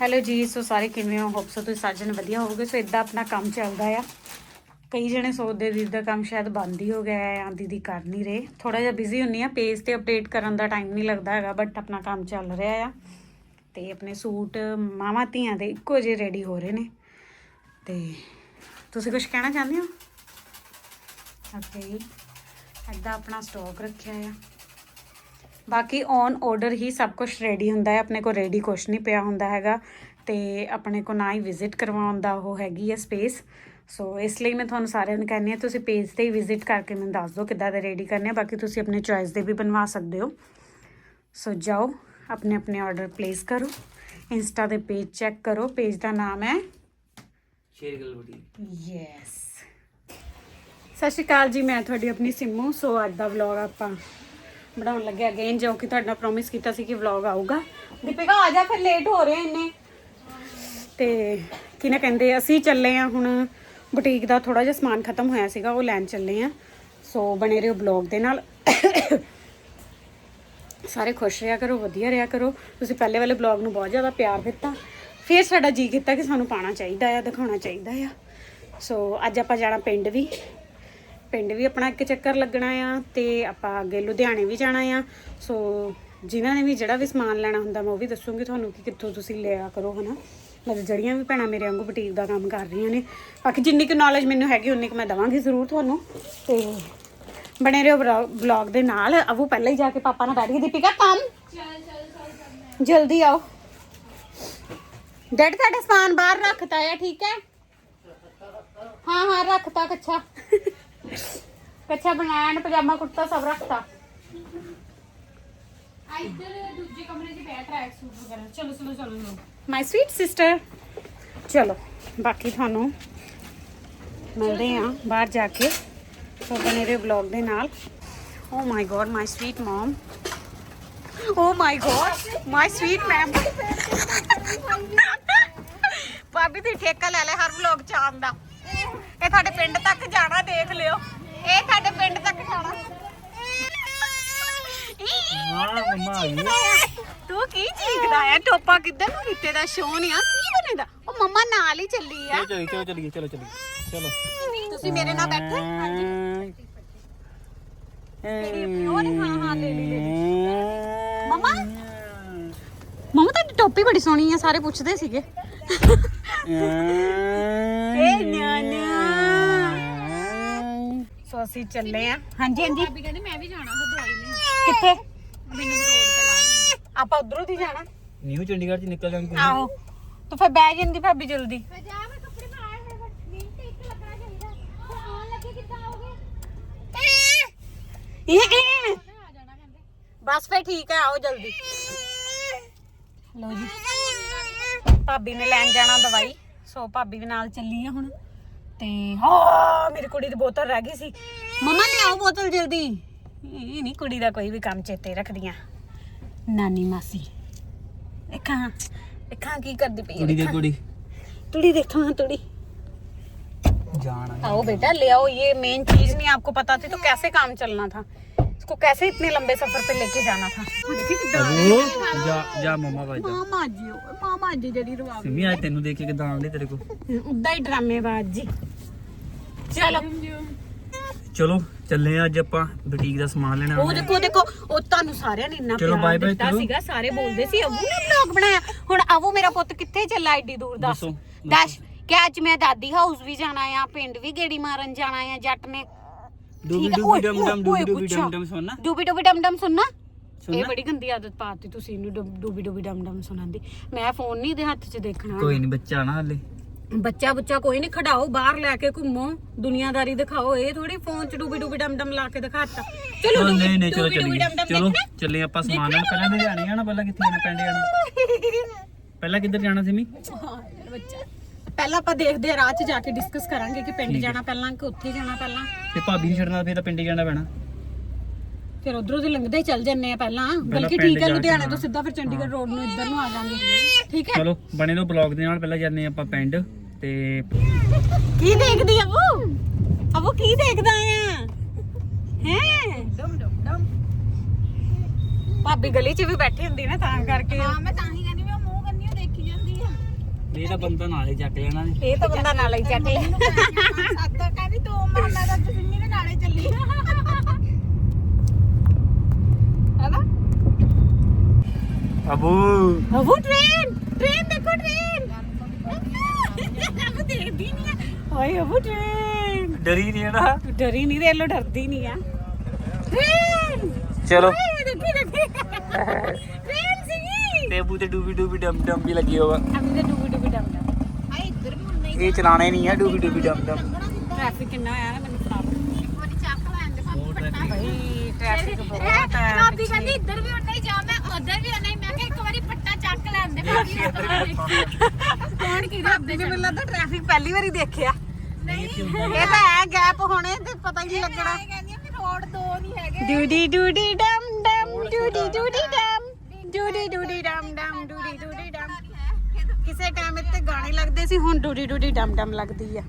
Hello ਜੀ, ਸੋ ਸਾਰੇ ਕਿਵੇਂ ਹੋ? ਹੋਪ ਤੁਸੀਂ ਸਾਰੇ ਜਣੇ ਵਧੀਆ ਹੋਵੋਗੇ। ਸੋ ਇਦਾਂ ਆਪਣਾ ਕੰਮ ਚੱਲਦਾ ਆ। ਕਈ ਜਣੇ ਸੋਚਦੇ ਦੀਦੀ ਦਾ ਕੰਮ ਸ਼ਾਇਦ ਬੰਦ ਹੀ ਹੋ ਗਿਆ ਹੈ ਜਾਂ ਦੀਦੀ ਕਰ ਨਹੀਂ ਰਹੇ। ਥੋੜਾ ਜਿਹਾ ਬਿਜ਼ੀ ਹੁੰਨੀ ਆ ਪੇਜ ਤੇ ਅਪਡੇਟ ਕਰਨ ਦਾ ਟਾਈਮ ਨਹੀਂ ਲੱਗਦਾ ਹੈਗਾ ਬਟ ਆਪਣਾ ਕੰਮ ਚੱਲ ਰਿਹਾ ਆ। ਤੇ ਆਪਣੇ ਸੂਟ, ਮਾਵਾਂ ਧੀਆਂ ਦੇ ਇੱਕੋ ਜਿਹੇ ਰੈਡੀ ਹੋ ਰਹੇ ਨੇ। ਤੇ ਤੁਸੀਂ ਕੁਝ ਕਹਿਣਾ ਚਾਹੁੰਦੇ ਹੋ? ਓਕੇ ਐਦਾਂ ਆਪਣਾ ਸਟਾਕ ਰੱਖਿਆ ਆ। ਬਾਕੀ ਔਨ ਆਰਡਰ ਹੀ ਸਭ ਕੁਝ ਰੈਡੀ ਹੁੰਦਾ ਹੈ। ਆਪਣੇ ਕੋਲ ਰੈਡੀ ਕੁਝ ਨਹੀਂ ਪਿਆ ਹੁੰਦਾ ਹੈਗਾ। ਤੇ ਆਪਣੇ ਕੋ ਨਾ ਹੀ ਵਿਜ਼ਿਟ ਕਰਵਾਉਣ ਦਾ ਉਹ ਹੈਗੀ ਹੈ ਸਪੇਸ ਸੋ ਇਸ ਲਈ ਮੈਂ ਤੁਹਾਨੂੰ ਸਾਰਿਆਂ ਨੂੰ ਕਹਿੰਦੀ ਹਾਂ ਤੁਸੀਂ ਪੇਜ ਤੇ ਹੀ ਵਿਜ਼ਿਟ ਕਰਕੇ ਮੈਨੂੰ ਦੱਸ ਦਿਓ ਕਿੱਦਾਂ ਦੇ ਰੈਡੀ ਕਰਨੇ ਆ। ਬਾਕੀ ਤੁਸੀਂ ਆਪਣੇ ਚੋਇਸ ਦੇ ਵੀ ਬਣਵਾ ਸਕਦੇ ਹੋ। ਸੋ ਜਾਓ ਆਪਣੇ ਆਪਣੇ ਆਰਡਰ ਪਲੇਸ ਕਰੋ। ਇੰਸਟਾ ਦੇ ਪੇਜ ਚੈੱਕ ਕਰੋ। ਪੇਜ ਦਾ ਨਾਮ ਹੈ ਸ਼ੇਰ ਗੱਲ ਬੁਟੀ ਯੈਸ ਸਤਿ ਸ਼੍ਰੀ ਅਕਾਲ ਜੀ ਮੈਂ ਤੁਹਾਡੀ ਆਪਣੀ ਸਿੰਮੂ। ਸੋ ਅੱਜ ਦਾ ਵਲੌਗ ਆਪਾਂ ਬਣਾਉਣ ਲੱਗੇ ਅਗੇਨ ਜੋ ਕਿ ਤੁਹਾਡੇ ਨਾਲ ਪ੍ਰੋਮਿਸ ਕੀਤਾ ਸੀ ਕਿ ਵਲੌਗ ਆਊਗਾ। ਦੀਪਿਕਾ ਆ ਜਾ ਫਿਰ ਲੇਟ ਹੋ ਰਹੇ ਇੰਨੇ। ਤੇ ਕੀ ਨਾ ਕਹਿੰਦੇ ਅਸੀਂ ਚੱਲੇ ਆ ਹੁਣ ਬੁਟੀਕ ਦਾ ਥੋੜਾ ਜਿਹਾ ਸਮਾਨ ਖਤਮ ਹੋਇਆ ਸੀਗਾ ਉਹ ਲੈਣ ਚੱਲੇ ਆ ਸੋ ਬਣੇ ਰਹੋ ਬਲੌਗ ਦੇ ਨਾਲ। ਸਾਰੇ ਖੁਸ਼ ਰਿਹਾ ਕਰੋ ਵਧੀਆ ਰਿਹਾ ਕਰੋ। ਤੁਸੀਂ ਪਹਿਲੇ ਵਾਲੇ ਬਲੌਗ ਨੂੰ ਬਹੁਤ ਜ਼ਿਆਦਾ ਪਿਆਰ ਦਿੱਤਾ। ਫਿਰ ਸਾਡਾ ਜੀ ਕੀਤਾ ਕਿ ਸਾਨੂੰ ਪਾਣਾ ਚਾਹੀਦਾ ਆ ਦਿਖਾਉਣਾ ਚਾਹੀਦਾ ਆ। ਸੋ ਅੱਜ ਆਪਾਂ ਜਾਣਾ ਪਿੰਡ ਵੀ। ਪਿੰਡ ਵੀ ਆਪਣਾ ਇੱਕ ਚੱਕਰ ਲੱਗਣਾ ਆ ਤੇ ਆਪਾਂ ਅੱਗੇ ਲੁਧਿਆਣੇ ਵੀ ਜਾਣਾ ਆ। ਸੋ ਜਿਨ੍ਹਾਂ ਨੇ ਵੀ ਜਿਹੜਾ ਵੀ ਸਮਾਨ ਲੈਣਾ ਹੁੰਦਾ ਮੈਂ ਉਹ ਵੀ ਦੱਸੂਗੀ ਤੁਹਾਨੂੰ ਕਿ ਕਿੱਥੋਂ ਤੁਸੀਂ ਲਿਆ ਕਰੋ, ਹਨਾ? ਮਤਲਬ ਜਿਹੜੀਆਂ ਵੀ ਭੈਣਾਂ ਮੇਰੇ ਵਾਂਗੂ ਬੁਟੀਕ ਦਾ ਕੰਮ ਕਰ ਰਹੀਆਂ ਨੇ। ਬਾਕੀ ਜਿੰਨੀ ਕੁ ਨੌਲੇਜ ਮੈਨੂੰ ਹੈਗੀ, ਉਨੀ ਕੁ ਮੈਂ ਦਵਾਂਗੀ ਜ਼ਰੂਰ ਤੁਹਾਨੂੰ। ਤੇ ਬਣੇ ਰਹੋ ਵਲੌਗ ਦੇ ਨਾਲ। ਅਬੂ ਪਹਿਲਾਂ ਹੀ ਜਾ ਕੇ ਪਾਪਾ ਨਾਲ ਬੈਠ ਗਈ ਦੀਪਿਕਾ, ਕੰਮ? ਜਲਦੀ ਆਓ। ਡੈਡ, ਤੁਹਾਡਾ ਸਮਾਨ ਬਾਹਰ ਰੱਖਤਾ ਆ, ਠੀਕ ਹੈ? ਹਾਂ ਹਾਂ, ਰੱਖਤਾ ਕੱਛਾ। ਕੱਛਾ ਬਣਾਇਆ ਪਜਾਮਾ ਕੁੜਤਾ ਸਭ ਰੱਖਤਾ। ਇੱਧਰ ਦੂਜੇ ਕਮਰੇ 'ਚ ਪਿਆ ਟਰੈਕ ਸੂਟ ਵਗੈਰਾ। ਚਲੋ ਚਲੋ ਚਲੋ ਮਾਈ ਸਵੀਟ ਸਿਸਟਰ ਚਲੋ ਬਾਕੀ ਤੁਹਾਨੂੰ ਮਿਲਦੇ ਆ ਬਾਹਰ ਜਾ ਕੇ ਸੋ ਬਣੇ ਰਹੋ ਵਲੌਗ ਦੇ ਨਾਲ। ਓ my god my sweet mum oh my god my sweet ma'am ਭਾਬੀ ਤੇ ਠੇਕਾ ਲੈ ਲੈ ਹਰ ਵਲੌਗ ਚ ਆਉਣ ਦਾ। ਇਹ ਤੁਹਾਡੇ ਪਿੰਡ ਤੱਕ ਜਾਣਾ ਦੇਖ ਲਿਓ। ਇਹ ਤੁਹਾਡੇ ਪਿੰਡ ਤੱਕ ਜਾਣਾ। ਮੰਮਾ ਤੂੰ ਕੀ ਚੀਕਦਾ ਆ? ਟੋਪਾ ਕਿੱਧਰ ਨੂੰ ਕੀਤੇ ਦਾ? ਸ਼ੋਨ ਆ? ਕੀ ਬਣੇਦਾ ਉਹ ਮੰਮਾ ਨਾਲ ਹੀ ਚੱਲੀ ਆ। ਚਲੋ ਚਲੋ ਚਲੀਏ ਚਲੋ ਚਲੀਏ। ਚਲੋ। ਤੁਸੀਂ ਮੇਰੇ ਨਾਲ ਬੈਠੇ? ਮੇਰੀ ਪਿਓ ਨੇ ਹਾਂ ਹਾਂ ਲੈ ਲਈ ਲੈ ਲਈ। ਮਮਾ? ਮਮਾ ਤੁਹਾਡੀ ਟੋਪੀ ਬੜੀ ਸੋਹਣੀ ਆ ਸਾਰੇ ਪੁੱਛਦੇ ਸੀਗੇ। ਏ ਨਿਆਣਾ ਸੋ ਅਸੀਂ ਚੱਲੇ ਆ। ਹਾਂਜੀ ਹਾਂਜੀ। ਭਾਬੀ ਕਹਿੰਦੀ ਮੈਂ ਵੀ ਜਾਣਾ ਹੈ ਦਵਾਈ ਲੈਣ ਕਿੱਥੇ? ਮੈਨੂੰ ਰੋਡ ਤੇ ਲਾ ਦਿੰਦੀ। ਆਪਾਂ ਉਧਰੋਂ ਦੀ ਜਾਣਾ। ਨਿਊ ਚੰਡੀਗੜ੍ਹ ਚ ਨਿਕਲ ਜਾਵਾਂਗੇ ਆਹੋ ਤਾਂ ਫਿਰ ਬਹਿ ਜਾਂਦੀ ਭਾਬੀ ਜਲਦੀ। ਮੈਂ ਜਾ ਮੈਂ ਕੱਪੜੇ ਮੈਂ ਆਏ ਹੋਏ ਬਟ ਮਿੰਟ ਇੱਕ ਲੱਗਣਾ ਚਾਹੀਦਾ। ਫਿਰ ਆਉਣ ਲੱਗੇ ਕਿੱਦਾਂ ਆਓਗੇ? ਇਹ ਇਹ ਮੈਂ ਆ ਜਾਣਾ ਕਹਿੰਦੇ। ਬਸ ਫੇ ਠੀਕ ਹੈ ਆਓ ਜਲਦੀ। ਲਓ ਜੀ। ਭਾਬੀ ਨੇ ਲੈਣ ਜਾਣਾ ਦਵਾਈ। ਸੋ ਭਾਬੀ ਵੀ ਨਾਲ ਚੱਲੀ ਆ ਹੁਣ ਤੇ ਹਾਂ ਮੇਰੀ ਕੁੜੀ ਦੀ ਬੋਤਲ ਰਹਿ ਗਈ ਸੀ ਮਮਾ ਲਿਆਓ ਬੋਤਲ ਜਲਦੀ ਇਹ ਨਹੀਂ ਕੁੜੀ ਦਾ ਕੋਈ ਵੀ ਕੰਮ ਚੇਤੇ ਰੱਖਦੀਆਂ ਨਾਨੀ ਮਾਸੀ ਦੇਖਾਂ ਦੇਖਾਂ ਕੀ ਕਰਦੀ ਪਈ ਕੁੜੀ ਦੇ ਹੈ ਕੁੜੀ तुड़ी देखो हाँ तुड़ी ਜਾਣ आओ बेटा ले आओ ये मेन चीज नहीं आपको पता थी तो कैसे काम चलना था इसको कैसे इतने लंबे सफर पे लेके जाना था ਉਹ ਜਾ ਜਾ ਮੰਮਾ ਬਾਜ ਜਾ मामा जी मामा जी जड़ी रवा ਸਿੰਮੀ ਅੱਜ ਤੈਨੂੰ ਦੇਖ ਕੇ ਕਿਦਾਂ ਆਉਂਦੀ ਤੇਰੇ ਕੋ उदा ही ड्रामेबाज जी चलो ਚਲੋ ਚੱਲੇ ਆ ਅੱਜ ਆਪਾਂ ਬੁਟੀਕ ਦਾ ਸਮਾਨ ਲੈਣਾ ਉਹ ਦੇਖੋ ਦੇਖੋ ਉਹ ਤੁਹਾਨੂੰ ਸਾਰਿਆਂ ਨੇ ਇੰਨਾ ਚਲੋ, ਪਿਆਰ bye bye ਦਿੱਤਾ ਕਰੋ। ਸੀਗਾ ਸਾਰੇ ਬੋਲਦੇ ਸੀ ਅਬੂ ਨੇ ਵਲੌਗ ਬਣਾਇਆ ਹੁਣ ਅਬੂ ਮੇਰਾ ਪੁੱਤ ਕਿੱਥੇ ਚੱਲਾ ਏਡੀ ਦੂਰ ਦੱਸ ਦੱਸੋ, ਦੱਸ ਕਿ ਅੱਜ ਮੈਂ ਦਾਦੀ ਹਾਊਸ ਵੀ ਜਾਣਾ ਆ ਪਿੰਡ ਵੀ ਗੇੜੀ ਮਾਰਨ ਜਾਣਾ ਆ ਜੱਟ ਨੇ ਡੂਬੀ ਠੀਕ ਹੈ, ਡੂਬੀ ਓਏ, ਡਮ ਡਮ ਓਏ, ਡੂਬੀ ਡੂਬੀ ਪੁੱਛੋ। ਡਮ ਡਮ ਸੁਣਨਾ। ਡੂਬੀ ਡੂਬੀ ਡਮ ਡਮ ਸੁਣਨਾ? ਇਹ ਬੜੀ ਗੰਦੀ ਆਦਤ ਪਾਤੀ ਤੁਸੀਂ ਇਹਨੂੰ ਡੁਬ- ਡੂਬੀ ਡੂਬੀ ਡਮ ਡਮ ਸੁਣਨ ਦੀ। ਮੈਂ ਫੋਨ ਨਹੀਂ ਇਹਦੇ ਹੱਥ 'ਚ ਦੇਖਣਾ। ਕੋਈ ਨਹੀਂ ਬੱਚਾ ਨਾ ਹਲੇ। ਬੱਚਾ ਬੁੱਚਾ ਕੋਈ ਨਹੀਂ ਖੜਾਓ ਬਾਹਰ ਲੈ ਕੇ ਘੁੰਮੋ। ਦੁਨੀਆਦਾਰੀ ਦਿਖਾਓ ਇਹ ਥੋੜੀ ਫੋਨ 'ਚ ਡੂਬੀ ਡੂਬੀ ਡਮ ਡਮ ਲਾ ਕੇ ਦਿਖਾਤਾ। ਚਲੋ ਨਹੀਂ ਨਹੀਂ ਚਲੋ ਚੱਲੀਏ। ਚਲੋ? ਚੱਲੇ ਆਪਾਂ ਸਮਾਨ ਲੈਣ। ਪਹਿਲਾਂ ਨਹੀਂ ਜਾਣੀ ਪਹਿਲਾਂ ਕਿੱਥੇ ਜਾਣਾ ਪਿੰਡ ਜਾਣਾ? ਪਹਿਲਾਂ ਕਿੱਧਰ ਜਾਣਾ ਸਿੰਮੀ? ਬੱਚਾ। ਪਹਿਲਾਂ ਆਪਾਂ ਦੇਖਦੇ ਆ ਰਾਹ 'ਚ ਜਾ ਕੇ ਡਿਸਕਸ ਕਰਾਂਗੇ ਕਿ ਪਿੰਡ ਜਾਣਾ ਪਹਿਲਾਂ ਕਿ ਉੱਥੇ ਜਾਣਾ ਪਹਿਲਾਂ। ਤੇ ਭਾਬੀ ਨੂੰ ਛੱਡਣਾ ਫਿਰ ਤਾਂ ਪਿੰਡ ਹੀ ਜਾਣਾ ਪੈਣਾ। ਫਿਰ ਉਧਰੋਂ ਦੀ ਲੰਘਦੇ ਹੀ ਚੱਲ ਜੰਨੇ ਆ ਪਹਿਲਾਂ। ਬਲਕਿ ਪਿੰਡ ਠੀਕ ਹੈ ਕੇ ਲੁਧਿਆਣੇ ਹਾਂ। ਤੋਂ ਸਿੱਧਾ ਫਿਰ ਚੰਡੀਗੜ੍ਹ ਰੋਡ ਨੂੰ ਇੱਧਰ ਨੂੰ ਆ ਜਾਾਂਗੇ। ਠੀਕ ਹੈ? ਚਲੋ ਬਣੇ ਲੋ ਬਲੌਗ ਦੇ ਨਾਲ ਪਹਿਲਾਂ ਜਾਂਦੇ ਆਪਾਂ ਪਿੰਡ ਤੇ ਕੀ ਦੇਖਦੀ ਆ ਅਬੂ ਅਬੂ ਕੀ ਦੇਖਦਾ ਆ? ਹੈ? ਡਮ ਡਮ ਡਮ। ਭਾਬੀ ਗਲੀ 'ਚ ਵੀ ਬੈਠੀ ਹੁੰਦੀ ਨਾ ਤਾਂ ਕਰਕੇ। ਹਾਂ ਮੈਂ ਤਾਂ ਹੀ ਕਹਿੰਦੀ ਮੈਂ ਮੂੰਹ ਕੰਨੀ ਦੇਖੀ ਜਾਂਦੀ ਆ ਇਹ ਤਾਂ ਬੰਦਾ ਨਾਲੇ ਚੱਕ ਲੈਣਾ ਨੇ ਇਹ ਤਾਂ ਬੰਦਾ ਨਾਲ ਹੀ ਚੱਕ ਲੈ। ਸੱਤ ਕਹਿੰਦੀ ਤੂੰ ਮਾਰਨਾ ਤਾਂ ਜਸਿੰਮੀ ਨੇ ਨਾਲੇ ਚੱਲੀ ਹੈਨਾ? ਅਬੂ। ਉਹ ਟ੍ਰੇਨ ਟ੍ਰੇਨ ਦੇਖੋ ਟ੍ਰੇਨ ਉਹ ਦੇਖਦੀ ਨਹੀਂ ਆ। ਓਏ ਉਹ ਟ੍ਰੇਨ ਡਰੀ ਨਹੀਂ ਨਾ ਡਰੀ ਨਹੀਂ ਰੇਲੋ ਡਰਦੀ ਨਹੀਂ ਆ। ਟ੍ਰੇਨ ਚਲੋ। ਦੇਖੀ ਦੇਖੀ। ਟ੍ਰੇਨ ਸੀ ਤੇ ਅਬੂ ਤੇ ਡੂਬੀ ਡੂਬੀ ਡਮ ਡਮ ਵੀ ਲੱਗੀ ਹੋਵਾ ਅਭੀ ਤੇ ਡੂਬੀ ਡੂਬੀ ਡਮ ਡਮ ਆ ਇੱਧਰ ਵੀ ਹੁਣ ਨਹੀਂ ਇਹ ਚਲਾਣੇ ਨਹੀਂ ਆ ਡੂਬੀ ਡੂਬੀ ਡਮ ਡਮ। ਟ੍ਰੈਫਿਕ ਕਿੰਨਾ ਆਇਆ ਨਾ ਮੈਨੂੰ ਖਰਾਬ ਇੱਕ ਵਾਰੀ ਚੱਕ ਲੈਣ ਦੇ ਭਾਬੀ ਭਾਈ ਟ੍ਰੈਫਿਕ ਬਹੁਤ ਹੈ ਭਾਬੀ ਕਹਿੰਦੀ ਇੱਧਰ ਵੀ ਉਹਨੇ ਹੀ ਜਾ ਮੈਂ ਉਧਰ ਵੀ ਉਹਨੇ ਹੀ। ਮੈਂ ਕਿਹਾ ਇੱਕ ਵਾਰੀ ਪੱਟਾ ਚੱਕ ਲੈਣ ਦੇ। ਭਾਬੀ ਕੌਣ ਕੀ ਰੱਬਦੇ ਮੈਨੂੰ ਲੱਗਦਾ ਟ੍ਰੈਫਿਕ ਪਹਿਲੀ ਵਾਰੀ ਦੇਖਿਆ। ਨਹੀਂ। ਇਹ ਤਾਂ ਹੈ ਗੈਪ ਹੋਣੇ ਤੇ ਪਤਾ ਹੀ ਨਹੀਂ ਲੱਗਣਾ। ਕਹਿੰਦੀ ਵੀ ਰੋਡ ਦੋ ਨਹੀਂ ਹੈਗੇ। ਡੂਡੀ ਡੂਡੀ ਡਮ ਡਮ ਡੂਡੀ ਡੂਡੀ ਡਮ। ਡੂਡੀ ਡੂਡੀ ਡਮ ਡਮ ਡੂਡੀ ਕਿਸੇ ਟਾਈਮ ਇੱਥੇ ਗਾਣੇ ਲੱਗਦੇ ਸੀ ਹੁਣ ਡੂਡੀ ਡੂਡੀ ਡਮ ਡਮ ਲੱਗਦੀ ਆ।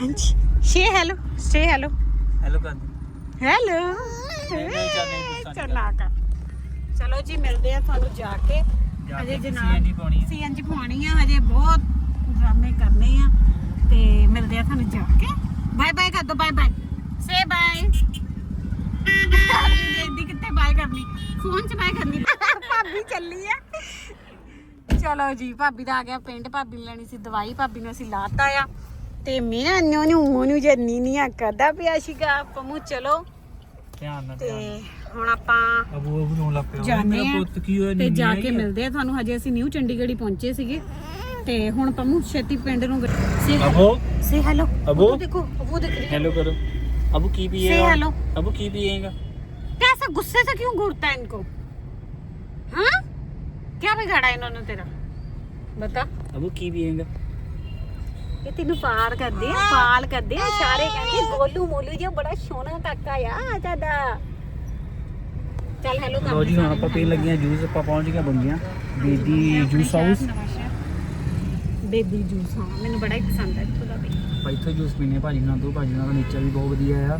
ਹਾਂਜੀ। Say hello say hello hello ਕਰ ਹੈਲੋ ਚੱਲ ਜੀ ਮਿਲਦੇ ਆ ਤੁਹਾਨੂੰ ਜਾ ਕੇ। ਹਜੇ ਜਨਾਬ। ਸੀਐਨਜੀ ਪਾਉਣੀ ਆ। ਹਜੇ ਬਹੁਤ ਡਰਾਮੇ ਕਰਨੇ ਆ। ਤੇ ਮਿਲਦੇ ਆ ਤੁਹਾਨੂੰ ਜਾ ਕੇ। ਬਾਏ ਬਾਏ ਕਰ ਦੋ ਬਾਏ ਬਾਏ ਸੇ ਬਾਏ ਕਿੱਥੇ ਬਾਏ ਕਰਨੀ। ਫੋਨ 'ਚ ਬਾਏ ਕਰਨੀ। ਭਾਬੀ ਚੱਲੀ ਆ। ਚਲੋ ਜੀ ਭਾਬੀ ਦਾ ਆ ਗਿਆ ਪਿੰਡ ਭਾਬੀ ਨੇ ਲੈਣੀ ਸੀ ਦਵਾਈ ਭਾਬੀ ਨੂੰ ਅਸੀਂ ਲਾਤਾ ਆ ਤੇ ਮੇਰਾ ਨੂੰ ਨੂੰ ਉਹਨੂੰ ਜੰਨੀ ਨਹੀਂ ਆ ਕਰਦਾ ਪਿਆ ਸੀਗਾ ਪੰਮੂ ਚਲੋ ਧਿਆਨ ਨਾਲ ਤੇ ਧਿਆਨ ਹੁਣ ਆਪਾਂ ਨਾਲ। ਅਬੂ ਅਬੂ ਨੂੰ ਲੱਗ ਪਿਆ ਜਾਂਦੇ ਮੇਰਾ ਆ ਪੁੱਤ ਕੀ ਹੋਇਆ ਤੇ ਜਾ ਕੇ ਮਿਲਦੇ ਆ ਤੁਹਾਨੂੰ ਹਜੇ ਅਸੀਂ ਨਿਊ ਚੰਡੀਗੜ੍ਹ ਹੀ ਪਹੁੰਚੇ ਸੀਗੇ ਤੇ ਹੁਣ ਪੰਮੂ ਛੇਤੀ ਪਿੰਡ ਨੂੰ say Abu say hello Abu ਦੇਖੋ ਉਹ ਦੇਖ ਰਹੀ हेलो करो अबू की से पिएगा हेलो। अबू की पिएगा कैसा गुस्से से क्यों घूरता है इनको हाँ क्या बिगाड़ा इन्होंने तेरा बता ਅਬੂ ਕੀ ਪੀਏਗਾ ये तेनू पाल करदे आ पाल करदे आ सारे कहंदे गोलू मोलू जी बड़ा सोना काका या दादा चल हेलो कर ਲੋ ਜੀ ਹੁਣ ਆਪਾਂ ਪੀਣ ਲੱਗੀਆਂ ਜੂਸ ਆਪਾਂ ਪਹੁੰਚ ਗਏ ਬੰਗੀਆਂ ਬੀਦੀ ਜੂਸ ਹਾਊਸ बेबी जूस हां मैंने बड़ा ही पसंद है इत्थों दा भी ਆਪਾਂ ਇੱਥੇ ਜੂਸ ਪੀਣੇ ਭਾਜੀ ਨਾਲ ਦੋ ਭਾਜੀ ਨਾਲ ਨੀਚਾ ਵੀ ਬਹੁਤ ਵਧੀਆ ਆ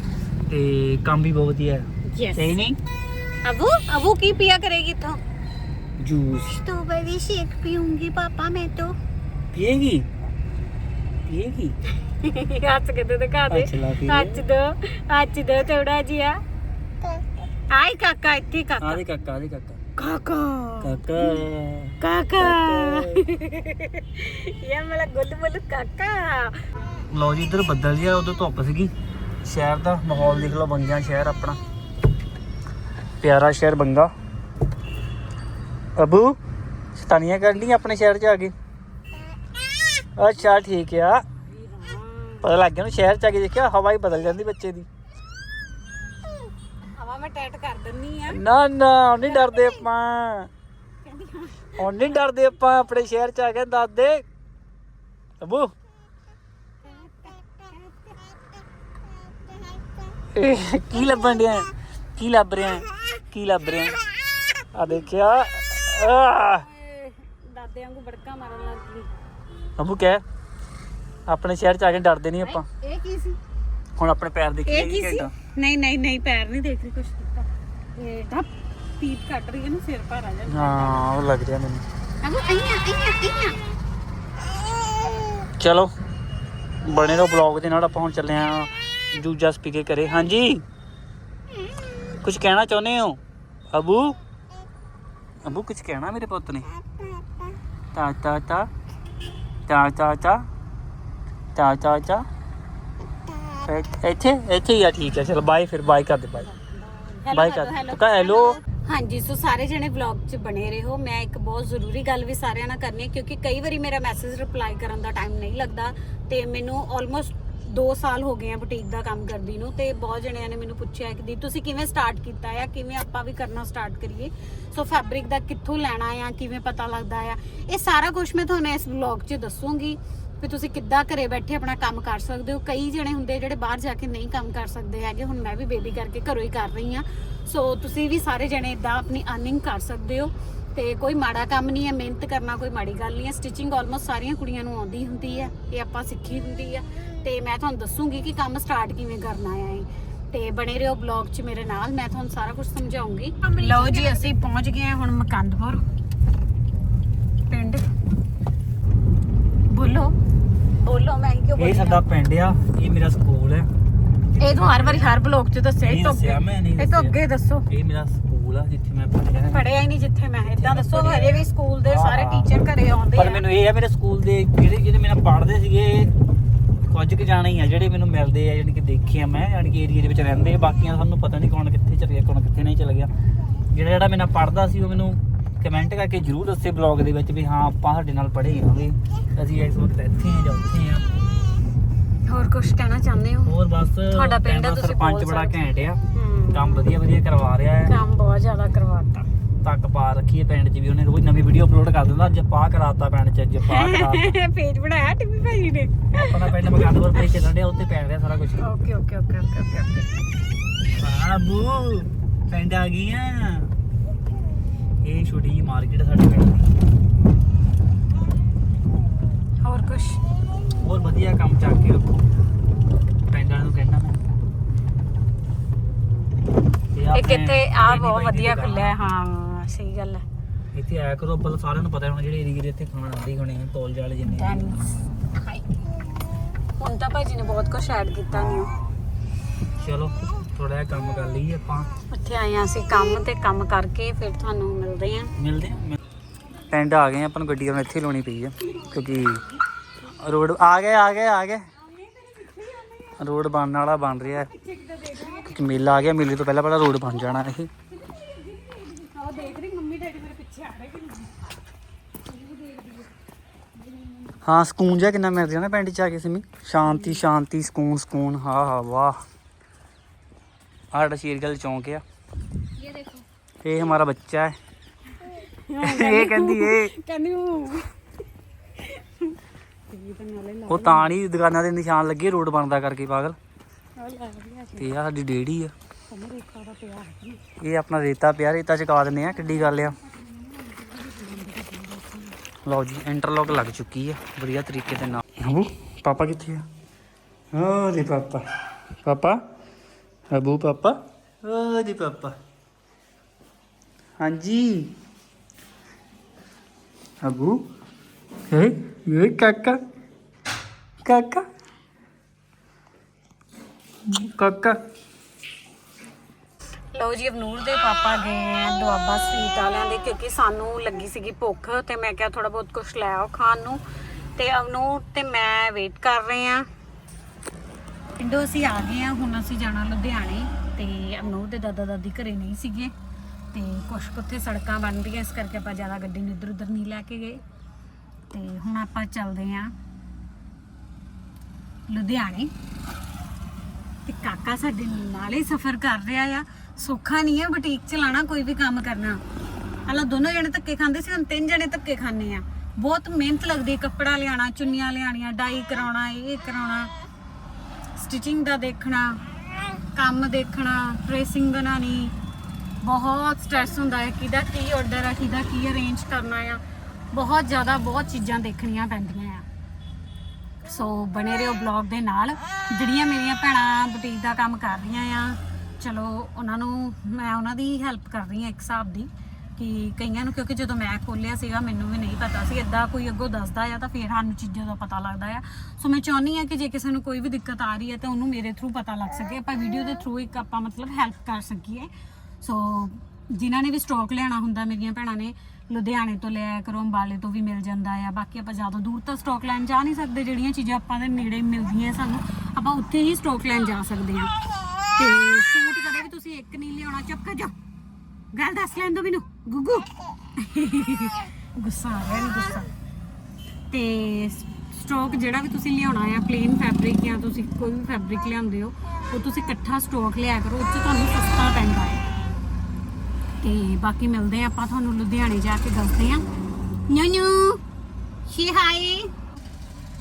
ਤੇ ਕੰਮ ਵੀ ਬਹੁਤ ਵਧੀਆ ਆ यस ਸਹੀ ਨਹੀਂ अबू अबू की पिया करेगी इत्थों जूस स्ट्रॉबेरी शेक पीऊंगी पापा मैं तो पिएगी पिएगी ਹੱਸ ਕੇ ਤੇ ਦਿਖਾ ਦੇ ਅੱਛਾ, ਲਾ ਪੀ ਲੈ। ਹੱਥ ਦੋ ਹੱਥ ਦੋ ਥੋੜਾ ਜਿਹਾ ਆਈ ਕਾਕਾ ਇੱਥੇ ਕਾਕਾ आधे काका आधे काका ਕਾਕਾ काका ਕਾਕਾ ਇਹ ਮੇਰਾ ਗੁੱਲ ਮੁੱਲ ਕਾਕਾ ਲਓ ਜੀ ਇੱਧਰ ਬੱਦਲ ਜਿਹਾ ਉਦੋਂ ਧੁੱਪ ਸੀਗੀ ਸ਼ਹਿਰ ਦਾ ਮਾਹੌਲ ਦੇਖ ਲਓ ਬੰਗਿਆ ਸ਼ਹਿਰ ਆਪਣਾ ਪਿਆਰਾ ਸ਼ਹਿਰ ਬੰਗਾ ਅਬੂ ਸਤਾਨੀਆਂ ਕਰਨ ਲਈ ਆਪਣੇ ਸ਼ਹਿਰ ਚ ਆ ਗਏ ਅੱਛਾ ਠੀਕ ਆ। ਪਤਾ ਲੱਗ ਗਿਆ ਨੂੰ ਸ਼ਹਿਰ ਚ ਆ ਕੇ ਦੇਖਿਆ ਹਵਾ ਹੀ ਬਦਲ ਜਾਂਦੀ ਬੱਚੇ ਦੀ। ਹਵਾ ਮੈਂ ਟੈਟ ਕਰ ਦਿੰਨੀ ਆ। ਨਾ ਨਾ ਨਹੀਂ ਡਰਦੇ ਆਪਾਂ। ਹੁਣ ਨਹੀਂ ਡਰਦੇ ਆਪਾਂ ਆਪਣੇ ਸ਼ਹਿਰ ਚ ਆ ਗਏ ਦਾਦੇ ਅਬੂ। ਇਹ ਕੀ ਲੱਭਣ ਡਿਆ? ਕੀ ਲੱਭ ਰਿਹਾ? ਕੀ ਲੱਭ ਰਿਹਾ? ਆ ਦੇਖਿਆ। ਆਹ! ਦਾਦੇ ਵਾਂਗੂ ਬੜਕਾ ਮਾਰਨ ਲੱਗ ਗਈ। ਅਬੂ ਕਹਿ ਆਪਣੇ ਸ਼ਹਿਰ ਚ ਆ ਕੇ ਡਰਦੇ ਨਹੀਂ ਆਪਾਂ। ਇਹ ਕੀ ਸੀ? ਹੁਣ ਆਪਣੇ ਪੈਰ ਦੇਖੀ ਇਹ ਕੀ ਸੀ? ਨਹੀਂ ਨਹੀਂ ਨਹੀਂ ਪੈਰ ਨਹੀਂ ਦੇਖ ਰਹੀ ਕੁਛ ਕੀਤਾ। ਇਹ ਤਾਂ ਪੀਪ ਕੱਟ ਰਹੀ ਹੈ ਨਾ ਸਿਰ ਭਰ ਆ ਜਾਂਦਾ ਹਾਂ ਉਹ ਲੱਗ ਰਿਹਾ ਮੈਨੂੰ। ਅਬੂ ਆਈਆਂ ਆਈਆਂ ਆਈਆਂ ਚਲੋ ਬਣੇ ਰਹੋ ਬਲੌਗ ਦੇ ਨਾਲ ਆਪਾਂ ਹੁਣ ਚੱਲੇ ਆ ਜੂਜਾ ਸਪੀਕੇ ਕਰੇ ਹਾਂਜੀ। ਕੁਝ ਕਹਿਣਾ ਚਾਹੁੰਦੇ ਹੋ? ਅਬੂ? ਅਬੂ ਕੁਝ ਕਹਿਣਾ ਮੇਰੇ ਪੁੱਤ ਨੇ? ਤਾ ਤਾ ਤਾ ਤਾ ਤਾ ਤਾ ਤਾ ਤਾ ਤਾ ਇੱਥੇ- ਇੱਥੇ ਹੀ ਆ ਠੀਕ ਹੈ। ਚਲ ਬਾਏ ਫਿਰ ਬਾਏ ਕਰ ਦੇ ਬਾਏ ਬਾਏ ਕਰ। ਦੇ ਤੂੰ ਕਹ ਹੈਲੋ ਹਾਂਜੀ ਸੋ ਸਾਰੇ ਜਣੇ ਵਲੌਗ 'ਚ ਬਣੇ ਰਹੋ। ਮੈਂ ਇੱਕ ਬਹੁਤ ਜ਼ਰੂਰੀ ਗੱਲ ਵੀ ਸਾਰਿਆਂ ਨਾਲ ਕਰਨੀ ਹੈ ਕਿਉਂਕਿ ਕਈ ਵਾਰੀ ਮੇਰਾ ਮੈਸੇਜ ਰਿਪਲਾਈ ਕਰਨ ਦਾ ਟਾਈਮ ਨਹੀਂ ਲੱਗਦਾ ਤੇ ਮੈਨੂੰ ਆਲਮੋਸਟ 2 ਸਾਲ ਹੋ ਗਏ ਆ ਬੁਟੀਕ ਦਾ ਕੰਮ ਕਰਦੀ ਨੂੰ ਤੇ ਬਹੁਤ ਜਣਿਆਂ ਨੇ ਮੈਨੂੰ ਪੁੱਛਿਆ ਕਿ ਦੀ ਤੁਸੀਂ ਕਿਵੇਂ ਸਟਾਰਟ ਕੀਤਾ ਆ, ਕਿਵੇਂ ਆਪਾਂ ਵੀ ਕਰਨਾ ਸਟਾਰਟ ਕਰੀਏ? ਸੋ ਫੈਬਰਿਕ ਦਾ ਕਿੱਥੋਂ ਲੈਣਾ ਆ, ਕਿਵੇਂ ਪਤਾ ਲੱਗਦਾ ਆ? ਇਹ ਸਾਰਾ ਕੁਝ ਮੈਂ ਤੁਹਾਨੂੰ ਇਸ ਵਲੌਗ 'ਚ ਦੱਸੂਗੀ ਵੀ ਤੁਸੀਂ ਕਿੱਦਾਂ ਘਰੇ ਬੈਠੇ ਆਪਣਾ ਕੰਮ ਕਰ ਸਕਦੇ ਹੋ। ਕਈ ਜਣੇ ਹੁੰਦੇ ਜਿਹੜੇ ਬਾਹਰ ਜਾ ਕੇ ਨਹੀਂ ਕੰਮ ਕਰ ਸਕਦੇ ਹੈਗੇ, ਹੁਣ ਮੈਂ ਵੀ ਬੇਬੀ ਕਰਕੇ ਘਰੋਂ ਹੀ ਕਰ ਰਹੀ ਹਾਂ। ਸੋ ਤੁਸੀਂ ਵੀ ਸਾਰੇ ਜਣੇ ਇਦਾਂ ਆਪਣੀ ਅਰਨਿੰਗ ਕਰ ਸਕਦੇ ਹੋ। ਤੇ ਕੋਈ ਮਾੜਾ ਕੰਮ ਨਹੀਂ ਹੈ ਮਿਹਨਤ ਕਰਨਾ ਕੋਈ ਮਾੜੀ ਗੱਲ ਨਹੀਂ ਹੈ। ਸਟਿਚਿੰਗ ਆਲਮੋਸਟ ਸਾਰੀਆਂ ਕੁੜੀਆਂ ਨੂੰ ਆਉਂਦੀ ਹੁੰਦੀ ਹੈ ਇਹ ਆਪਾਂ ਸਿੱਖੀ ਹੁੰਦੀ ਹੈ। ਤੇ ਮੈਂ ਤੁਹਾਨੂੰ ਦੱਸੂਗੀ ਕਿ ਕੰਮ ਸਟਾਰਟ ਕਿਵੇਂ ਕਰਨਾ ਹੈ ਤੇ ਬਣੇ ਰਹੋ ਬਲੌਗ 'ਚ ਮੇਰੇ ਨਾਲ ਮੈਂ ਤੁਹਾਨੂੰ ਸਾਰਾ ਕੁਝ ਸਮਝਾਉਂਗੀ। ਲਓ ਜੀ ਅਸੀਂ ਪਹੁੰਚ ਗਏ ਹਾਂ ਹੁਣ ਮਕੰਦਪੁਰ। ਪਿੰਡ। ਇਹ ਸਾਡਾ ਪਿੰਡ ਆ ਇਹ ਮੇਰਾ ਸਕੂਲ ਹੈ। ਇਹ ਤੂੰ ਹਰ ਵਾਰੀ ਹਰ ਬਲੌਗ 'ਚ ਦੱਸਿਆ ਇਹ ਤੋਂ ਮੈਂ ਇਹ ਅੱਗੇ ਦੱਸੋ। ਇਹ ਮੇਰਾ ਸਕੂਲ ਆ ਜਿੱਥੇ ਮੈਂ ਪੜ੍ਹਿਆ ਹੈ ਪੜਿਆ ਹੀ ਨਹੀਂ ਜਿੱਥੇ ਮੈਂ ਇਦਾਂ ਦੱਸੋ ਹਜੇ ਵੀ ਸਕੂਲ ਦੇ ਸਾਰੇ ਟੀਚਰ ਘਰੇ ਆਉਂਦੇ ਪਰ ਆ। ਮੈਨੂੰ ਇਹ ਆ ਮੇਰੇ ਸਕੂਲ ਦੇ ਜਿਹੜੇ ਜਿਹੜੇ ਮੇਰੇ ਨਾਲ ਪੜ੍ਹਦੇ ਸੀਗੇ ਕੁਝ ਕੁ ਜਾਣੇ ਹੀ ਆ ਜਿਹੜੇ ਮੈਨੂੰ ਮਿਲਦੇ ਆ ਯਾਨੀ ਕਿ ਦੇਖੇ ਆ ਮੈਂ ਯਾਨੀ ਕਿ ਏਰੀਆ ਦੇ ਵਿੱਚ ਰਹਿੰਦੇ ਆ। ਬਾਕੀਆਂ ਸਾਨੂੰ ਪਤਾ ਨਹੀਂ ਕੌਣ ਕਿੱਥੇ ਚਲ ਗਿਆ ਕੌਣ ਕਿੱਥੇ ਨਹੀਂ ਚਲ ਗਿਆ। ਜਿਹੜਾ ਜਿਹੜਾ ਮੇਰੇ ਨਾਲ ਪੜ੍ਹਦਾ ਸੀ ਉਹ ਮੈਨੂੰ ਕਮੈਂਟ ਕਰਕੇ ਜਰੂਰ ਦੱਸੇ ਬਲੌਗ ਦੇ ਵਿੱਚ ਵੀ ਹਾਂ ਆਪਾਂ ਸਾਡੇ ਨਾਲ ਪੜ੍ਹੇ ਵੀ ਅਸੀਂ ਇਸ ਵਕਤ ਇੱਥੇ ਆ ਜਾਂ ਉੱਥੇ ਆ। ਹੋਰ ਕੁਝ ਕਹਿਣਾ ਚਾਹੁੰਦੇ ਹੋ? ਹੋਰ ਬਸ ਤੁਹਾਡਾ ਪਿੰਡ ਤੁਸੀਂ ਸਰਪੰਚ ਬੋਲ ਬੜਾ ਸਕਦੇ। ਘੈਂਟ ਆ। ਕੰਮ ਵਧੀਆ ਵਧੀਆ ਕਰਵਾ ਰਿਹਾ ਹੈ। ਕੰਮ ਬਹੁਤ ਜ਼ਿਆਦਾ ਕਰਵਾਤਾ ਤੱਕ ਪਾ ਰੱਖੀ ਹੈ ਪਿੰਡ 'ਚ ਵੀ ਉਹਨੇ ਰੋਜ਼ ਨਵੀਂ ਵੀਡੀਓ ਅਪਲੋਡ ਕਰ ਦਿੰਦਾ ਅੱਜ ਪਾ ਕਰਾਤਾ ਪਿੰਡ 'ਚ ਅੱਜ ਪਾ ਕਰਾਤਾ। ਪੇਜ ਬਣਾਇਆ ਟਿੱਪੀ ਭਾਈ ਨੇ? ਆਪਣਾ ਪਿੰਡ ਮਗਾਦਪੁਰ ਪੇ ਚੱਲਣ ਡਿਆ ਉੱਤੇ ਪੈ ਰਿਹਾ ਸਾਰਾ ਕੁਝ okay okay okay okay okay okay ਬਾਬੂ ਪਿੰਡ ਆ ਗਈ ਆ। ਇਹ ਛੋਟੀ ਜਿਹੀ ਮਾਰਕੀਟ ਸਾਡੇ ਪਿੰਡ ਦੀ। ਹੋਰ ਕੁਝ ਹੋਰ ਵਧੀਆ ਕੰਮ ਚੱਕ ਕੇ ਰੱਖੋ। ਪਿੰਡ ਨੂੰ ਕਹਿਣਾ ਮੈਂ। ਇਹ ਕਿੱਥੇ ਆ ਬਹੁਤ ਵਧੀਆ ਖੁੱਲਿਆ ਹੈ, ਸਹੀ ਗੱਲ ਹੈ। ਇੱਥੇ ਆਇਆ ਕਰੋ ਬਲ ਸਾਰਿਆਂ ਨੂੰ ਪਤਾ ਹੁਣ ਜਿਹੜੇ ਏਰੀਏ ਦੇ ਇੱਥੇ ਖਾਣ ਆਉਂਦੇ ਹੀ ਹੋਣੇ ਆ ਤੋਲ ਜਾਲੇ ਜਿੰਨੇ ਹੁਣ ਤਾਂ ਭਾਜੀ ਨੇ ਬਹੁਤ ਕੁਝ ਐਡ ਕੀਤਾ ਨਿਊ ਚਲੋ ਥੋੜਾ ਜਿਹਾ ਕੰਮ ਕਰ ਲਈਏ ਆਪਾਂ। ਉੱਥੇ ਆਏ ਹਾਂ ਅਸੀਂ ਕੰਮ ਤੇ ਕੰਮ ਕਰਕੇ ਫਿਰ ਤੁਹਾਨੂੰ ਮਿਲਦੇ ਹਾਂ। ਮਿਲਦੇ ਆ ਪਿੰਡ ਆ ਗਏ ਆ, ਆਪਾਂ ਨੂੰ ਗੱਡੀ ਹੁਣ ਇੱਥੇ ਲਾਉਣੀ ਪਈ ਆ ਕਿਉਂਕਿ ਰੋਡ ਆ ਗਏ ਆ ਗਏ ਆ ਗਏ। ਰੋਡ ਬਣਨ ਵਾਲਾ ਬਣ ਰਿਹਾ ਹੈ। ਕਿਉਂਕਿ ਮੇਲਾ ਆ ਗਿਆ ਮੇਲੇ ਤੋਂ ਪਹਿਲਾਂ ਪਹਿਲਾਂ ਰੋਡ ਬਣ ਜਾਣਾ ਇਹ। ਹਾਂ ਸਕੂਨ ਜਿਹਾ ਕਿੰਨਾ ਮਿਲ ਨਾ ਪਿੰਡ ਚ ਆ ਕੇ ਸਿਮੀ। ਸ਼ਾਂਤੀ ਸ਼ਾਂਤੀ ਸਕੂਨ ਸਕੂਨ। ਹਾ ਹਾ ਵਾਹ। ਸਾਡਾ ਸ਼ੇਰਗਲ ਚੌਂਕ ਆ। ਇਹ ਦੇਖੋ ਇਹ ਹਮਾਰਾ ਬੱਚਾ ਹੈ। ਇਹ ਕਹਿੰਦੀ ਇਹ ਕਹਿੰਦੀ ਉਹ ਇਹ ਤਾਂ ਨਾਲੇ ਲਾ ਉਹ ਤਾਂ ਨਹੀਂ ਦੁਕਾਨਾਂ ਦੇ ਨਿਸ਼ਾਨ ਲੱਗੇ ਰੋਡ ਬਣਦਾ ਕਰਕੇ ਪਾਗਲ। ਲਾ ਲਿਆ ਤੇ ਆ ਸਾਡੀ ਡੇੜੀ ਆ। ਕਮਰ ਰੇਖਾ ਦਾ ਪਿਆ ਹੈ ਇਹ ਆਪਣਾ ਰੇਤਾ ਪਿਆ ਰੇਤਾ ਚਕਾ ਦਿੰਨੇ ਆ ਕਿੱਡੀ ਗੱਲ ਆ। ਲਓ ਜੀ ਇੰਟਰਲੌਕ ਲੱਗ ਚੁੱਕੀ ਆ ਵਧੀਆ ਤਰੀਕੇ ਦੇ ਨਾਲ। ਹਬੂ ਪਾਪਾ ਕਿੱਥੇ ਆ? ਓ ਦੇ ਪਾਪਾ। ਪਾਪਾ? ਹਬੂ ਪਾਪਾ? ਓ ਦੇ ਪਾਪਾ। ਹਾਂਜੀ। ਹਬੂ ਹੈ ਇਹ ਕਾਕਾ। ਕਾਕਾ। ਕਾਕਾ। ਲਓ ਜੀ, ਅਵਨੂਰ ਦੇ ਪਾਪਾ ਗਏ ਆ ਦੁਆਬਾ ਸਵੀਟ ਵਾਲਿਆਂ ਦੇ ਕਿਉਂਕਿ ਸਾਨੂੰ ਲੱਗੀ ਸੀਗੀ ਭੁੱਖ ਤੇ ਮੈਂ ਕਿਹਾ ਥੋੜਾ ਬਹੁਤ ਕੁਝ ਲੈ ਆਓ ਖਾਣ ਨੂੰ। ਤੇ ਅਵਨੂਰ ਤੇ ਮੈਂ ਵੇਟ ਕਰ ਰਹੇ ਆ ਪਿੰਡੋਂ ਅਸੀਂ ਆ ਗਏ ਆ ਹੁਣ ਅਸੀਂ ਜਾਣਾ ਲੁਧਿਆਣੇ ਤੇ ਅਵਨੂਰ ਦੇ ਦਾਦਾ ਦਾਦੀ ਘਰੇ ਨਹੀਂ ਸੀਗੇ। ਤੇ ਕੁਛ ਕੁੱਥੇ ਸੜਕਾਂ ਬਣ ਰਹੀਆਂ, ਇਸ ਕਰਕੇ ਆਪਾਂ ਜ਼ਿਆਦਾ ਗੱਡੀ ਨੂੰ ਇੱਧਰ ਉੱਧਰ ਨਹੀਂ ਲੈ ਕੇ ਗਏ। ਤੇ ਹੁਣ ਆਪਾਂ ਚੱਲਦੇ ਆ ਲੁਧਿਆਣੇ। ਤੇ ਕਾਕਾ ਸਾਡੇ ਨਾਲ ਹੀ ਸਫ਼ਰ ਕਰ ਰਿਹਾ ਆ। ਸੌਖਾ ਨਹੀਂ ਹੈ ਬੁਟੀਕ ਚਲਾਣਾ ਕੋਈ ਵੀ ਕੰਮ ਕਰਨਾ। ਪਹਿਲਾਂ ਦੋਨੋਂ ਜਣੇ ਧੱਕੇ ਖਾਂਦੇ ਸੀ, ਹੁਣ ਤਿੰਨ ਜਣੇ ਧੱਕੇ ਖਾਂਦੇ ਆ। ਬਹੁਤ ਮਿਹਨਤ ਲੱਗਦੀ ਕੱਪੜਾ ਲਿਆਣਾ ਚੁੰਨੀਆਂ ਲਿਆਣੀਆਂ ਡਾਈ ਕਰਾਉਣਾ, ਇਹ ਕਰਾਉਣਾ ਸਟਿਚਿੰਗ ਦਾ ਦੇਖਣਾ, ਕੰਮ ਦੇਖਣਾ ਟ੍ਰੇਸਿੰਗ ਬਣਾਣੀ ਬਹੁਤ ਸਟ੍ਰੈਸ ਹੁੰਦਾ ਹੈ ਕਿਹਦਾ ਕੀ ਆਰਡਰ ਆ, ਕਿਹਦਾ ਕੀ ਅਰੇਂਜ ਕਰਨਾ ਆ। ਬਹੁਤ ਜ਼ਿਆਦਾ ਬਹੁਤ ਚੀਜ਼ਾਂ ਦੇਖਣੀਆਂ ਪੈਂਦੀਆਂ ਆ। ਸੋ ਬਣੇ ਰਹੋ ਬਲੌਗ ਦੇ ਨਾਲ। ਜਿਹੜੀਆਂ ਮੇਰੀਆਂ ਭੈਣਾਂ ਬੁਟੀਕ ਦਾ ਕੰਮ ਕਰ ਰਹੀਆਂ ਆ, ਚਲੋ ਉਹਨਾਂ ਨੂੰ ਮੈਂ ਉਹਨਾਂ ਦੀ ਹੈਲਪ ਕਰ ਰਹੀ ਹਾਂ ਇੱਕ ਹਿਸਾਬ ਦੀ ਕਿ ਕਈਆਂ ਨੂੰ ਕਿਉਂਕਿ ਜਦੋਂ ਮੈਂ ਖੋਲਿਆ ਸੀਗਾ, ਮੈਨੂੰ ਵੀ ਨਹੀਂ ਪਤਾ ਸੀ ਇਦਾਂ ਕੋਈ ਅੱਗੋਂ ਦੱਸਦਾ ਆ ਤਾਂ ਫਿਰ ਸਾਨੂੰ ਚੀਜ਼ਾਂ ਦਾ ਪਤਾ ਲੱਗਦਾ ਆ। ਸੋ ਮੈਂ ਚਾਹੁੰਦੀ ਆ ਕਿ ਜੇ ਕਿਸੇ ਨੂੰ ਕੋਈ ਵੀ ਦਿੱਕਤ ਆ ਰਹੀ ਹੈ ਤਾਂ ਉਹਨੂੰ ਮੇਰੇ ਥਰੂ ਪਤਾ ਲੱਗ ਸਕੇ। ਆਪਾਂ ਵੀਡੀਓ ਦੇ ਥਰੂ ਇੱਕ ਆਪਾਂ ਮਤਲਬ ਹੈਲਪ ਕਰ ਸਕੀਏ। ਸੋ ਜਿਨ੍ਹਾਂ ਨੇ ਵੀ ਸਟਾਕ ਲੈਣਾ ਹੁੰਦਾ, ਮੇਰੀਆਂ ਭੈਣਾਂ ਨੇ ਲੁਧਿਆਣੇ ਤੋਂ ਲਿਆ ਕਰੋ, ਅੰਬਾਲੇ ਤੋਂ ਵੀ ਮਿਲ ਜਾਂਦਾ ਆ। ਬਾਕੀ ਆਪਾਂ ਜ਼ਿਆਦਾ ਦੂਰ ਤਾਂ ਸਟਾਕ ਲੈਣ ਜਾ ਨਹੀਂ ਸਕਦੇ, ਜਿਹੜੀਆਂ ਚੀਜ਼ਾਂ ਆਪਾਂ ਦੇ ਨੇੜੇ ਮਿਲਦੀਆਂ ਸਾਨੂੰ, ਆਪਾਂ ਉੱਥੇ ਹੀ ਸਟਾਕ ਲੈਣ ਜਾ ਸਕਦੇ ਆ ਤੇ ਸੂਟ ਕਦੇ ਵੀ ਤੁਸੀਂ ਇੱਕ ਨਹੀਂ ਲਿਆਉਣਾ, ਚੁੱਪ ਕਰ ਜਾ ਗੱਲ ਦੱਸ ਲੈਣ ਦੋ ਮੈਨੂੰ, ਗੁੱਗੂ। ਗੁੱਸਾ ਆ ਰਿਹਾ ਨਹੀਂ ਗੁੱਸਾ। ਤੇ ਸਟਾਕ ਜਿਹੜਾ ਵੀ ਤੁਸੀਂ ਲਿਆਉਣਾ ਆ ਪਲੇਨ ਫੈਬਰਿਕ ਜਾਂ ਤੁਸੀਂ ਕੋਈ ਵੀ ਫੈਬਰਿਕ ਲਿਆਉਂਦੇ ਹੋ, ਉਹ ਤੁਸੀਂ ਇਕੱਠਾ ਸਟਾਕ ਲਿਆ ਕਰੋ, ਉਹ 'ਚ ਤੁਹਾਨੂੰ ਸਸਤਾ ਪੈਂਦਾ ਹੈ ਤੇ ਬਾਕੀ ਮਿਲਦੇ ਆ ਆਪਾਂ ਤੁਹਾਨੂੰ ਲੁਧਿਆਣੇ ਜਾ ਕੇ ਦੱਸਦੇ ਆ ਨਿਊ ਨਿਊ ਸ਼ੀ ਹਾਈ।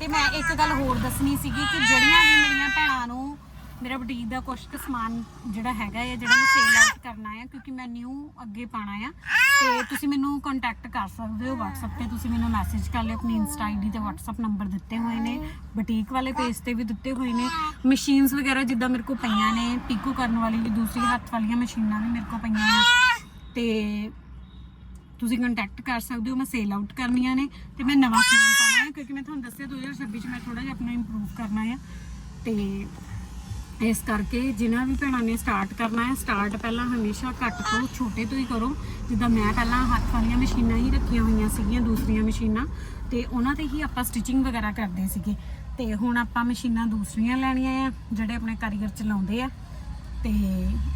ਤੇ ਮੈਂ ਇੱਕ ਗੱਲ ਹੋਰ ਦੱਸਣੀ ਸੀਗੀ ਕਿ ਜਿਹੜੀਆਂ ਵੀ ਮੇਰੀਆਂ ਭੈਣਾਂ ਨੂੰ ਮੇਰਾ ਬੁਟੀਕ ਦਾ ਕੁਝ ਕੁ ਸਮਾਨ ਜਿਹੜਾ ਹੈਗਾ ਹੈ ਜਿਹੜਾ ਮੈਂ ਸੇਲ ਆਊਟ ਕਰਨਾ ਹੈ ਕਿਉਂਕਿ ਮੈਂ ਨਿਊ ਅੱਗੇ ਪਾਣਾ ਆ, ਤੇ ਤੁਸੀਂ ਮੈਨੂੰ ਕੰਟੈਕਟ ਕਰ ਸਕਦੇ ਹੋ WhatsApp ਤੇ, ਤੁਸੀਂ ਮੈਨੂੰ ਮੈਸੇਜ ਕਰ ਲਿਓ, ਆਪਣੀ ਇੰਸਟਾ ਆਈਡੀ ਤੇ WhatsApp ਨੰਬਰ ਦਿੱਤੇ ਹੋਏ ਨੇ, ਬੁਟੀਕ ਵਾਲੇ ਪੇਜ ਤੇ ਵੀ ਦਿੱਤੇ ਹੋਏ ਨੇ। ਮਸ਼ੀਨਸ ਵਗੈਰਾ ਜਿੱਦਾਂ ਮੇਰੇ ਕੋਲ ਪਈਆਂ ਨੇ ਪੀਕੋ ਕਰਨ ਵਾਲੀ ਵੀ ਦੂਸਰੀ ਹੱਥ ਵਾਲੀਆਂ ਮਸ਼ੀਨਾਂ ਵੀ ਮੇਰੇ ਕੋਲ ਪਈਆਂ ਨੇ। ਤੇ ਤੁਸੀਂ ਕੰਟੈਕਟ ਕਰ ਸਕਦੇ ਹੋ, ਮੈਂ ਸੇਲ ਆਊਟ ਕਰਨੀਆਂ ਨੇ ਤੇ ਮੈਂ ਨਵਾਂ ਫੋਨ ਪਾਉਣਾ ਹੈ, ਕਿਉਂਕਿ ਮੈਂ ਤੁਹਾਨੂੰ ਦੱਸਿਆ 2026 ਚ ਮੈਂ ਥੋੜਾ ਜਿਹਾ ਆਪਣਾ ਇੰਪਰੂਵ ਕਰਨਾ ਹੈ ਤੇ ਇਸ ਕਰਕੇ ਜਿਨ੍ਹਾਂ ਵੀ ਭੈਣਾਂ ਨੇ ਸਟਾਰਟ ਕਰਨਾ ਹੈ ਸਟਾਰਟ ਪਹਿਲਾਂ ਹਮੇਸ਼ਾ ਘੱਟ ਤੋਂ ਛੋਟੇ ਤੋਂ ਹੀ ਕਰੋ। ਜਿੱਦਾਂ ਮੈਂ ਪਹਿਲਾਂ ਹੱਥ ਵਾਲੀਆਂ ਮਸ਼ੀਨਾਂ ਹੀ ਰੱਖੀਆਂ ਹੋਈਆਂ ਸੀਗੀਆਂ, ਦੂਸਰੀਆਂ ਮਸ਼ੀਨਾਂ, ਤੇ ਉਹਨਾਂ ਤੇ ਹੀ ਆਪਾਂ ਸਟਿਚਿੰਗ ਵਗੈਰਾ ਕਰਦੇ ਸੀਗੇ। ਤੇ ਹੁਣ ਆਪਾਂ ਮਸ਼ੀਨਾਂ ਦੂਸਰੀਆਂ ਲੈਣੀਆਂ ਆ, ਜਿਹੜੇ ਆਪਣੇ ਕਾਰੀਗਰ ਚਲਾਉਂਦੇ ਆ। ਤੇ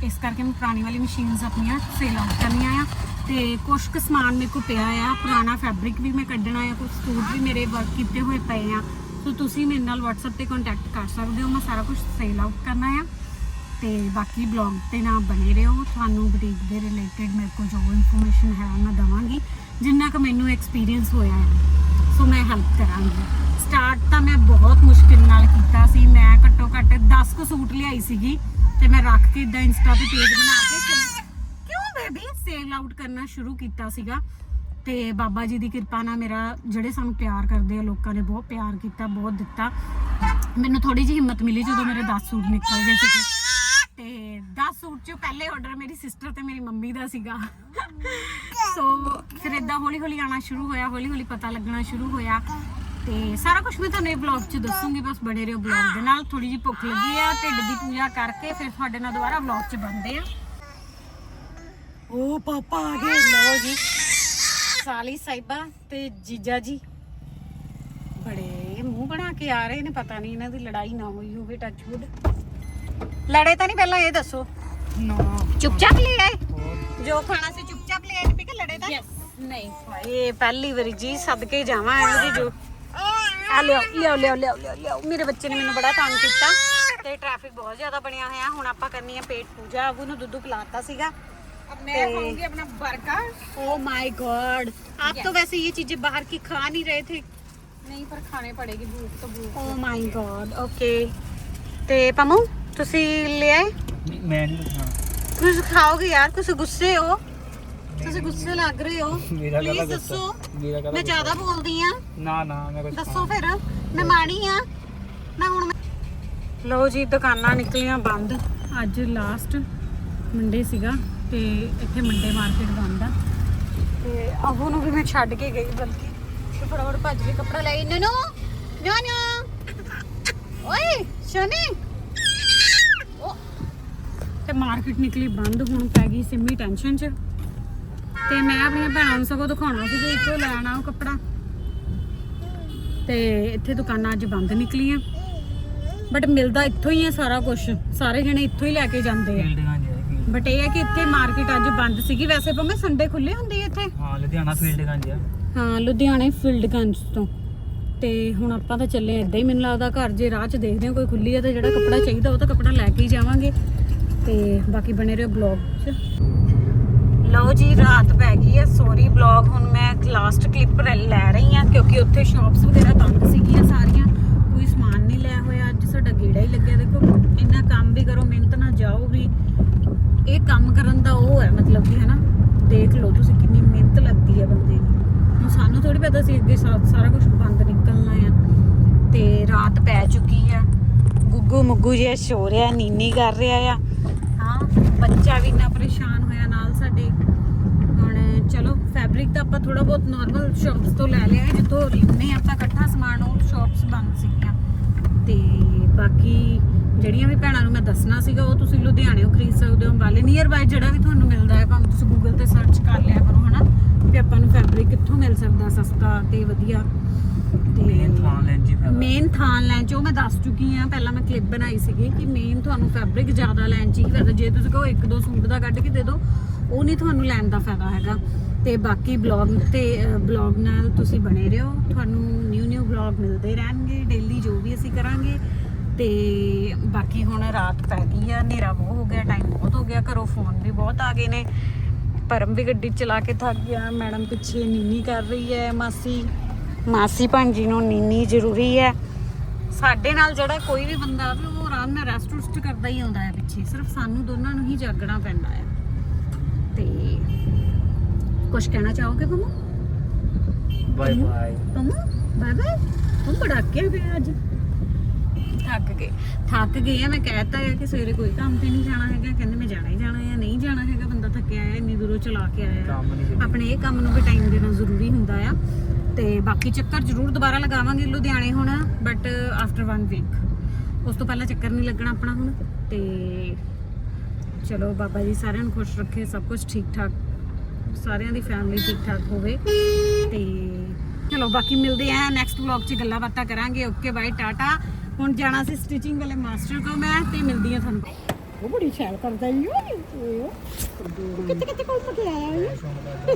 ਇਸ ਕਰਕੇ ਮੈਂ ਪੁਰਾਣੀ ਵਾਲੀ ਮਸ਼ੀਨਸ ਆਪਣੀਆਂ ਸੇਲ ਆਊਟ ਕਰਨੀਆਂ ਆ ਤੇ ਕੁਝ ਕੁ ਸਮਾਨ ਮੇਰੇ ਕੋਲ ਪਿਆ ਆ, ਪੁਰਾਣਾ ਫੈਬਰਿਕ ਵੀ ਮੈਂ ਕੱਢਣਾ ਆ ਕੁਝ ਸੂਟ ਵੀ ਮੇਰੇ ਵਰਕ ਕੀਤੇ ਹੋਏ ਪਏ ਆ। ਸੋ ਤੁਸੀਂ ਮੇਰੇ ਨਾਲ WhatsApp ਤੇ ਕੰਟੈਕਟ ਕਰ ਸਕਦੇ ਹੋ, ਮੈਂ ਸਾਰਾ ਕੁਝ ਸੇਲ ਆਊਟ ਕਰਨਾ ਆ। ਤੇ ਬਾਕੀ ਬਲੌਗ ਤੇ ਨਾ ਬਣੇ ਰਹੋ, ਤੁਹਾਨੂੰ ਬੁਟੀਕ ਦੇ ਰਿਲੇਟਡ ਮੇਰੇ ਕੋਲ ਜੋ ਇਨਫੋਰਮੇਸ਼ਨ ਹੈ ਮੈਂ ਦਵਾਂਗੀ, ਜਿੰਨਾ ਕੁ ਮੈਨੂੰ ਐਕਸਪੀਰੀਅੰਸ ਹੋਇਆ ਹੈ ਸੋ ਮੈਂ ਹੈਲਪ ਕਰਾਂਗੀ। ਸਟਾਰਟ ਤਾਂ ਮੈਂ ਬਹੁਤ ਮੁਸ਼ਕਿਲ ਨਾਲ ਕੀਤਾ ਸੀ, ਮੈਂ ਘੱਟੋ ਘੱਟ 10 ਕੁ ਸੂਟ ਲਿਆਈ ਸੀਗੀ। ਤੇ ਮੈਂ ਰੱਖ ਕੇ ਇਦਾਂ ਇੰਸਟਾ ਤੇ ਪੇਜ ਬਣਾ ਕੇ ਕਿਉਂ? ਬੇਬੀ? ਸੇਲ ਆਊਟ ਕਰਨਾ ਸ਼ੁਰੂ ਕੀਤਾ ਸੀਗਾ ਤੇ ਬਾਬਾ ਜੀ ਦੀ ਕਿਰਪਾ ਨਾਲ ਮੇਰਾ ਜਿਹੜੇ ਸਾਨੂੰ ਪਿਆਰ ਕਰਦੇ ਆ ਲੋਕਾਂ ਨੇ ਬਹੁਤ ਪਿਆਰ ਕੀਤਾ ਬਹੁਤ ਦਿੱਤਾ। ਮੈਨੂੰ ਥੋੜੀ ਜਿਹੀ ਹਿੰਮਤ ਮਿਲੀ ਜਦੋਂ ਮੇਰੇ 10 ਸੂਟ ਨਿਕਲ ਗਏ ਸੀਗੇ। ਤੇ 10 ਸੂਟ ਚੋਂ ਪਹਿਲੇ ਆਰਡਰ ਮੇਰੀ ਸਿਸਟਰ ਤੇ ਮੇਰੀ ਮੰਮੀ ਦਾ ਸੀਗਾ। ਸੋ ਫਿਰ ਇਦਾਂ ਹੌਲੀ ਹੌਲੀ ਆਣਾ ਸ਼ੁਰੂ ਹੋਇਆ ਹੌਲੀ ਹੌਲੀ ਪਤਾ ਲੱਗਣਾ ਸ਼ੁਰੂ ਹੋਇਆ। ਤੇ ਸਾਰਾ ਕੁਝ ਮੈਂ ਤੁਹਾਨੂੰ ਇਹ ਵਲੌਗ 'ਚ ਦੱਸੂਗੀ ਬਸ ਬਣੇ ਰਹੋ ਵਲੌਗ ਦੇ ਨਾਲ। ਥੋੜੀ ਜਿਹੀ ਭੁੱਖ ਲੱਗੀ ਆ ਢਿੱਡ ਦੀ ਪੂਜਾ ਕਰਕੇ ਫਿਰ ਤੁਹਾਡੇ ਨਾਲ ਦੁਬਾਰਾ ਵਲੌਗ 'ਚ ਬਣਦੇ ਆ। ਓ ਪਾਪਾ ਆ ਗਏ। ਲਓ ਜੀ ਸਾਲੀ ਸਾਹਿਬਾ ਤੇ ਜੀਜਾ ਜੀ। ਬੜੇ ਮੂੰਹ ਬਣਾ ਕੇ ਆ ਰਹੇ ਨੇ ਪਤਾ ਨਹੀਂ ਇਹਨਾਂ ਦੀ ਲੜਾਈ ਨਾ ਹੋਈ ਹੋਵੇ ਟੱਚਵੁੱਡ ਲੜੇ ਤਾਂ ਨਹੀਂ ਪਹਿਲਾਂ ਇਹ ਦੱਸੋ। ਨਾ। ਚੁੱਪਚਾਪ ਲੈ ਆਏ? ਜੋ ਖਾਣਾ ਸੀ ਚੁੱਪਚਾਪ ਲੈ ਆਏ ਕਿ ਲੜੇ ਤਾਂ? ਨਹੀਂ। ਇਹ ਪਹਿਲੀ ਵਾਰੀ ਜੀ ਸਦਕੇ ਜਾਵਾਂ ਇਹਦੀ ਜੋ। ਆ ਲਿਓ ਲਿਓ ਲਿਓ ਲਿਓ ਲਿਓ ਲਿਓ ਮੇਰੇ ਬੱਚੇ ਨੇ ਮੈਨੂੰ ਬੜਾ ਤੰਗ ਕੀਤਾ ਤੇ ਟ੍ਰੈਫਿਕ ਬਹੁਤ ਜ਼ਿਆਦਾ ਬਣਿਆ ਹੋਇਆ ਹੁਣ ਆਪਾਂ ਕਰਨੀ ਹੈ ਪੇਟ ਪੂਜਾ ਅਬੂ ਨੂੰ ਦੁੱਧ ਪਿਲਾਤਾ ਸੀਗਾ अब मैं खाऊंगी अपना बर्गर ओ माय गॉड आप तो वैसे ये चीजें बाहर की खा नहीं रहे थे नहीं पर खाने पड़ेगी भूख तो भूख ओ माय गॉड ओके ਤੇ ਪਮੂ ਤੁਸੀਂ ਲੈ ਆਏ ਮੈਂ ਨਹੀਂ ਖਾਣਾ ਕੁਝ ਖਾਓਗੇ ਯਾਰ ਕੁਝ ਗੁੱਸੇ ਹੋ ਤੁਸੀਂ ਗੁੱਸੇ ਲੱਗ ਰਹੇ ਹੋ। ਮੇਰਾ Please ਗੁੱਸਾ। ਦੱਸੋ। ਮੇਰਾ ਗਲਾ ਮੈਂ ਜ਼ਿਆਦਾ ਬੋਲਦੀ ਆ। ਨਾ ਨਾ ਮੈਂ ਕੁਝ ਦੱਸੋ ਫਿਰ। ਮੈਂ ਮਾੜੀ ਆ। ਮੈਂ ਹੁਣ ਲਓ ਜੀ ਦੁਕਾਨਾਂ ਨਿਕਲੀਆਂ ਬੰਦ। ਅੱਜ ਲਾਸਟ ਮੰਡੇ ਸੀਗਾ ਤੇ ਇੱਥੇ ਮੰਡੇ ਮਾਰਕੀਟ ਬੰਦ ਆ। ਤੇ ਅਬੂ ਨੂੰ ਵੀ ਮੈਂ ਛੱਡ ਕੇ ਗਈ ਬਲਕਿ ਤੇ ਫਟਾਫਟ ਭੱਜ ਕੇ ਕੱਪੜਾ ਲੈ ਨਨੂ ਨੋ ਨੋ ਓਏ ਸ਼ਨੀ ਓ ਤੇ ਮਾਰਕੀਟ ਨਿਕਲੀ ਬੰਦ ਹੁਣ ਪੈ ਗਈ ਸਿੰਮੀ ਟੈਨਸ਼ਨ 'ਚ। ਤੇ ਮੈਂ ਆਪਣੀਆਂ ਭੈਣਾਂ ਨੂੰ ਸਗੋਂ ਦਿਖਾਉਣਾ ਸੀ ਕਿ ਇੱਥੋਂ ਲੈਣਾ ਉਹ ਕੱਪੜਾ। ਤੇ ਇੱਥੇ ਦੁਕਾਨਾਂ ਅੱਜ ਬੰਦ ਨਿਕਲੀਆਂ। ਬਟ ਮਿਲਦਾ ਇੱਥੋਂ ਹੀ ਹੈ ਸਾਰਾ ਕੁਝ ਸਾਰੇ ਜਣੇ ਇੱਥੋਂ ਹੀ ਲੈ ਕੇ ਜਾਂਦੇ ਆ। ਫੀਲਡ। ਬਟ ਇਹ ਹੈ ਕਿ ਇੱਥੇ ਮਾਰਕੀਟ ਅੱਜ ਬੰਦ ਸੀਗੀ। ਵੈਸੇ ਭਾਵੇਂ ਸੰਡੇ ਖੁੱਲੇ ਹੁੰਦੇ ਆ ਇੱਥੇ। ਹਾਂ ਲੁਧਿਆਣਾ ਫੀਲਡ ਗਾਂ ਜੀ ਹਾਂ ਲੁਧਿਆਣੇ ਫੀਲਡਗੰਜ ਤੋਂ। ਤੇ ਹੁਣ ਆਪਾਂ ਤਾਂ ਚੱਲੇ ਏਦਾਂ ਹੀ ਮੈਨੂੰ ਲੱਗਦਾ ਘਰ ਜੇ ਰਾਹ 'ਚ ਦੇਖਦੇ ਹਾਂ ਕੋਈ ਖੁੱਲੀ ਹੈ ਤਾਂ ਜਿਹੜਾ ਕੱਪੜਾ ਚਾਹੀਦਾ ਉਹ ਤਾਂ ਕੱਪੜਾ ਲੈ ਕੇ ਹੀ ਜਾਵਾਂਗੇ। ਤੇ ਬਾਕੀ ਬਣੇ ਰਹੋ ਬਲੌਗ 'ਚ। ਲਓ ਜੀ, ਰਾਤ ਪੈ ਗਈ ਹੈ। ਸੋਰੀ ਬਲੌਗ ਹੁਣ ਮੈਂ ਲਾਸਟ ਕਲਿੱਪ ਲੈ ਰਹੀ ਹਾਂ ਕਿਉਂਕਿ ਉੱਥੇ ਸ਼ਾਪਸ ਵਗੈਰਾ ਬੰਦ ਸੀਗੀਆਂ ਸਾਰੀਆਂ। ਕੋਈ ਸਮਾਨ ਨਹੀਂ ਲਿਆ ਹੋਇਆ। ਅੱਜ ਸਾਡਾ ਗੇੜਾ ਹੀ ਲੱਗਿਆ। ਦੇਖੋ, ਇੰਨਾ ਕੰਮ ਵੀ ਕਰੋ, ਮਿਹਨਤ ਨਾਲ ਜਾਓ ਵੀ। ਇਹ ਕੰਮ ਕਰਨ ਦਾ ਉਹ ਹੈ, ਮਤਲਬ ਕਿ ਹੈ ਨਾ ਦੇਖ ਲਓ ਤੁਸੀਂ ਕਿੰਨੀ ਮਿਹਨਤ ਲੱਗਦੀ ਹੈ ਬੰਦੇ ਦੀ। ਹੁਣ ਸਾਨੂੰ ਥੋੜੀ ਪਤਾ ਸੀ ਅੱਗੇ ਸਾ- ਸਾਰਾ ਕੁਝ ਬੰਦ ਨਿਕਲਣਾ ਆ। ਤੇ ਰਾਤ ਪੈ ਚੁੱਕੀ ਆ ਗੁੱਗੂ ਮੁੱਗੂ ਜਿਹਾ ਸੋ ਰਿਹਾ, ਨੀਨੀ ਕਰ ਰਿਹਾ ਆ। ਹਾਂ, ਬੱਚਾ ਵੀ ਇੰਨਾ ਪਰੇਸ਼ਾਨ ਹੋਇਆ ਨਾਲ ਸਾਡੇ। ਚਲੋ ਫੈਬਰਿਕ ਤਾਂ ਆਪਾਂ ਥੋੜਾ ਬਹੁਤ ਨਾਰਮਲ ਸ਼ਾਪਸ ਤੋਂ ਲੈ ਲਿਆ ਜਿੱਥੋਂ ਲੈਨੇ ਆਪਾਂ ਇਕੱਠਾ ਸਮਾਨ ਉਹ ਸ਼ਾਪਸ ਬੰਦ ਸੀਗੀਆਂ। ਤੇ ਬਾਕੀ ਜਿਹੜੀਆਂ ਵੀ ਭੈਣਾਂ ਨੂੰ ਮੈਂ ਦੱਸਣਾ ਸੀਗਾ ਉਹ ਤੁਸੀਂ ਲੁਧਿਆਣੇੋਂ ਖਰੀਦ ਸਕਦੇ ਹੋ ਅੰਬਾਲੇ ਨੀਅਰ ਬਾਈ ਜਿਹੜਾ ਵੀ ਤੁਹਾਨੂੰ ਮਿਲਦਾ ਹੈ ਭਾਵੇਂ ਤੁਸੀਂ ਗੂਗਲ ਤੇ ਸਰਚ ਕਰ ਲਿਆ ਕਰੋ ਹਨਾ? ਵੀ ਆਪਾਂ ਨੂੰ ਫੈਬਰਿਕ ਕਿੱਥੋਂ ਮਿਲ ਸਕਦਾ ਸਸਤਾ ਤੇ ਵਧੀਆ। ਤੇ ਮੇਨ ਥਾਂ ਲੈਣ ਮੇਨ ਉਹ ਮੈਂ ਦੱਸ ਚੁੱਕੀ ਆ ਪਹਿਲਾਂ ਮੈਂ ਕਲਿੱਪ ਬਣਾਈ ਸੀਗੀ ਕਿ ਮੇਨ ਤੁਹਾਨੂੰ ਫੈਬਰਿਕ ਜ਼ਿਆਦਾ ਲੈਣ ਚ ਹੀ ਫਾਇਦਾ ਜੇ ਤੁਸੀਂ ਕਹੋ ਇੱਕ ਦੋ ਸੂਟ ਦਾ ਕੱਢ ਕੇ ਦੇ ਦਿਓ ਉਹ ਨਹੀਂ ਤੁਹਾਨੂੰ ਲੈਣ ਦਾ ਫਾਇਦਾ ਹੈਗਾ। ਤੇ ਬਾਕੀ ਬਲੌਗ ਤੇ ਬਲੌਗ ਨਾਲ ਤੁਸੀਂ ਬਣੇ ਰਹੋ। ਤੁਹਾਨੂੰ ਨਿਊ ਨਿਊ ਬਲੌਗ ਮਿਲਦੇ ਰਹਿਣਗੇ ਡੇਲੀ ਜੋ ਵੀ ਅਸੀਂ ਕਰਾਂਗੇ। ਤੇ ਬਾਕੀ ਹੁਣ ਰਾਤ ਪੈ ਗਈ ਆ, ਹਨੇਰਾ ਬਹੁਤ ਹੋ ਗਿਆ ਟਾਈਮ ਬਹੁਤ ਹੋ ਗਿਆ। ਘਰੋਂ ਫੋਨ ਵੀ ਬਹੁਤ ਆ ਗਏ ਨੇ। ਪਰਮ ਵੀ ਗੱਡੀ ਚਲਾ ਕੇ ਥੱਕ ਗਿਆ। ਮੈਡਮ ਪਿੱਛੇ ਨੀਨੀ ਕਰ ਰਹੀ ਹੈ, ਮਾਸੀ। ਮਾਸੀ ਭਾਂਜੀ ਨੂੰ ਨੀਨੀ ਜ਼ਰੂਰੀ ਹੈ। ਸਾਡੇ ਨਾਲ ਜਿਹੜਾ ਕੋਈ ਵੀ ਬੰਦਾ ਆਵੇ, ਉਹ ਆਰਾਮ ਨਾਲ ਰੈਸਟ ਰੁਸਟ ਕਰਦਾ ਹੀ ਆਉਂਦਾ ਹੈ ਪਿੱਛੇ। ਸਿਰਫ ਸਾਨੂੰ ਦੋਨਾਂ ਨੂੰ ਹੀ ਜਾਗਣਾ ਪੈਂਦਾ ਹੈ। ਤੇ ਕੁਝ ਕਹਿਣਾ ਚਾਹੋਗੇ ਤੁਮ ਬਾਏ ਬਾਏ ਤੁਮ ਬਾਏ ਬਾਏ ਤੁਮ ਬੜਾ ਕੇ ਪਿਆ ਅੱਜ। ਥੱਕ ਗਏ। ਥੱਕ ਗਏ ਆ ਮੈਂ ਕਹਿਤਾ ਹੈ ਕਿ ਸਵੇਰੇ ਕੋਈ ਕੰਮ ਤੇ ਨਹੀਂ ਜਾਣਾ ਹੈਗਾ। ਕਹਿੰਦੇ ਮੈਂ ਜਾਣਾ ਹੀ ਜਾਣਾ ਹੈ ਨਹੀਂ ਜਾਣਾ ਹੈਗਾ ਬੰਦਾ ਥੱਕਿਆ ਹੈ ਇੰਨੀ ਦੂਰੋਂ ਚਲਾ ਕੇ ਆਇਆ। ਕੰਮ ਨਹੀਂ ਆਪਣੇ ਇਹ ਕੰਮ ਨੂੰ ਵੀ ਟਾਈਮ ਦੇਣਾ ਜ਼ਰੂਰੀ ਹੁੰਦਾ ਆ। ਤੇ ਬਾਕੀ ਚੱਕਰ ਜ਼ਰੂਰ ਦੁਬਾਰਾ ਲਗਾਵਾਂਗੇ ਲੁਧਿਆਣੇ ਹੁਣ ਬਟ ਆਫਟਰ ਵਨ ਵੀਕ ਉਸ ਤੋਂ ਪਹਿਲਾਂ ਚੱਕਰ ਨਹੀਂ ਲੱਗਣਾ ਆਪਣਾ ਹੁਣ। ਤੇ ਚਲੋ ਬਾਬਾ ਜੀ ਸਾਰਿਆਂ ਨੂੰ ਖੁਸ਼ ਰੱਖੇ ਸਭ ਕੁਝ ਠੀਕ ਠਾਕ ਸਾਰਿਆਂ ਦੀ ਫੈਮਿਲੀ ਠੀਕ ਠਾਕ ਹੋਵੇ। ਤੇ ਚਲੋ, ਬਾਕੀ ਮਿਲਦੇ ਆ ਨੈਕਸਟ ਵਲੌਗ 'ਚ ਗੱਲਾਂ ਬਾਤਾਂ ਕਰਾਂਗੇ। ਓਕੇ ਬਾਏ ਟਾਟਾ ਹੁਣ ਜਾਣਾ ਸੀ ਸਟਿਚਿੰਗ ਵਾਲੇ ਮਾਸਟਰ ਕੋਲ ਮੈਂ ਤੇ ਮਿਲਦੀ ਆ ਤੁਹਾਨੂੰ। ਉਹ ਬੜੀ ਸ਼ੈਲ ਕਰਦਾ ਈ ਕਿੱਥੇ ਕਿੱਥੇ ਕੋਲ ਕੇ ਆਇਆ